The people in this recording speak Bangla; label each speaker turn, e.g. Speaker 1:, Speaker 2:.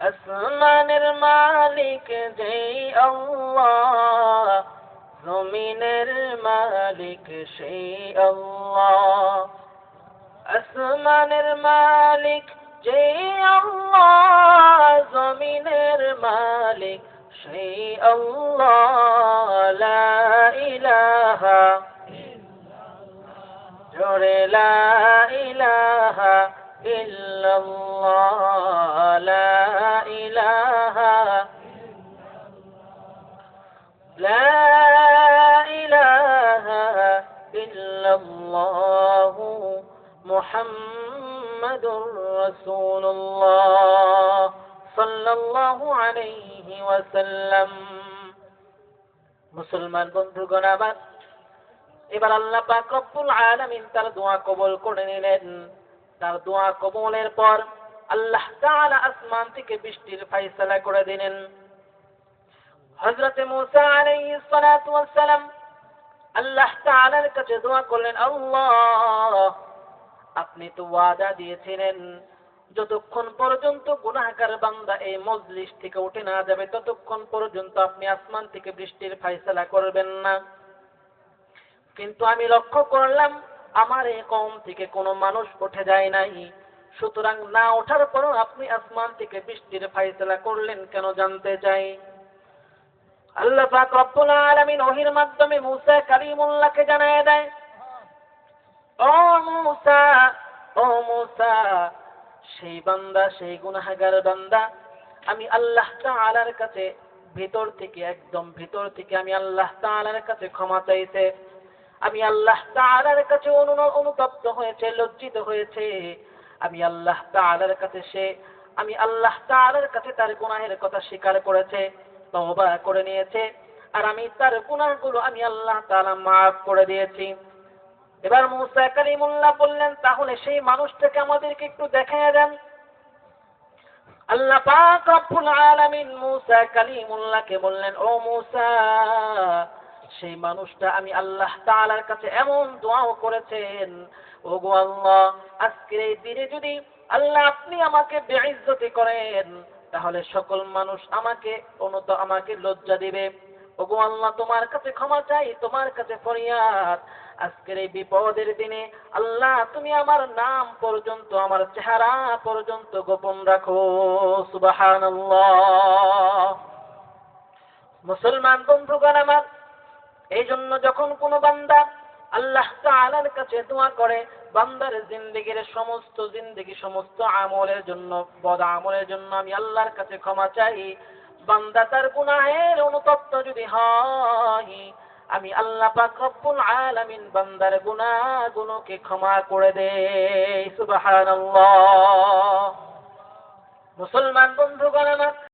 Speaker 1: আসমানের মালিক যেই আল্লাহ, জমিনের মালিক সেই আল্লাহ। আসমানের মালিক যেই আল্লাহ, জমিনের মালিক সেই আল্লাহ। লা ইলাহা জোরে লা ইলাহা ইল্লাল্লাহ লা ইলাহা লা ইলাহা ইল্লাল্লাহ মুহাম্মাদুর রাসূলুল্লাহ সাল্লাল্লাহু আলাইহি ওয়াসাল্লাম মুসলমান বন্ধুগণ আবার, এবার আল্লাহ পাক রব্বুল আলামিন তার দোয়া কবুল করে নিলেন। তার দোয়া কবুলের পর আল্লাহ তাআলা আসমান থেকে বৃষ্টির ফয়সালা করে দিলেন। হযরতে মূসা আলাইহিস সালাতু ওয়াস সালাম আল্লাহ তাআলার কাছে দোয়া করলেন, আল্লাহ, আপনি তো ওয়াদা দিয়েছিলেন, যতক্ষণ পর্যন্ত গুনাহগার বান্দা এই মজলিস থেকে উঠে না যাবে, ততক্ষণ পর্যন্ত আপনি আসমান থেকে বৃষ্টির ফয়সালা করবেন না। কিন্তু আমি লক্ষ্য করলাম আমার এই কম থেকে কোনো মানুষ উঠে যায় নাই। সুতরাং না ওঠার পরও আপনি আসমান থেকে বৃষ্টির ফাইসলা করলেন কেন জানতে চাই? আল্লাহ পাক রব্বুল আলামিন ওহির মাধ্যমে মুসা কালিমুল্লাহকে জানায় দেয়, ও মুসা ও মুসা, সেই বান্দা, সেই গুনাহগার বান্দা, আমি আল্লাহ তাআলার কাছে ভিতর থেকে, একদম ভিতর থেকে আমি আল্লাহ তাআলার কাছে ক্ষমা চাইছে আমি আল্লাহ তাআলার কাছে অনুতপ্ত হয়েছে, লজ্জিত হয়েছে। আমি আল্লাহ তাআলার কাছে সে, আমি আল্লাহ তাআলার কাছে তার গুনাহের কথা স্বীকার করেছে, তওবা করে নিয়েছে। আর আমি তার গুনাহগুলো আমি আল্লাহ তাআলা মাফ করে দিয়েছি। এবার মুসা কালিমুল্লাহ বললেন, তাহলে সেই মানুষটাকে আমাদেরকে একটু দেখায় দেন। আল্লাহ পাক রব্বুল আলামিন মুসা কালিমুল্লাহকে বললেন, ও মুসা সেই মানুষটা আমি আল্লাহ তাআলার কাছে এমন দোয়াও করেছেন ও গো আল্লাহ, আজকের এই দিনে যদি আল্লাহ আপনি আমাকে বেইজ্জতি করেন, তাহলে সকল মানুষ আমাকে অনুত আমাকে লজ্জা দিবে। ও গো আল্লাহ, তোমার কাছে ক্ষমা চাই, তোমার কাছে ফরিয়াদ। আজকের এই বিপদের দিনে আল্লাহ, তুমি আমার নাম পর্যন্ত, আমার চেহারা পর্যন্ত গোপন রাখো। সুবহানাল্লাহ। মুসলমান বন্ধুগণ আমার এই জন্য যখন কোনো বান্দা আল্লাহ তাআলার কাছে দোয়া করে, বান্দার জিন্দেগির সমস্ত জিন্দেগি, সমস্ত আমলের জন্য, বদ আমলের জন্য আমি আল্লাহর কাছে ক্ষমা চাই। বান্দা তার গুনাহের অনুতপ্ত যদি হয়, আমি আল্লাহ পাক রব্বুল আলামিন বান্দার গুনাহগুলোকে ক্ষমা করে দে। সুবহানাল্লাহ। মুসলমান বন্ধুগণ আমার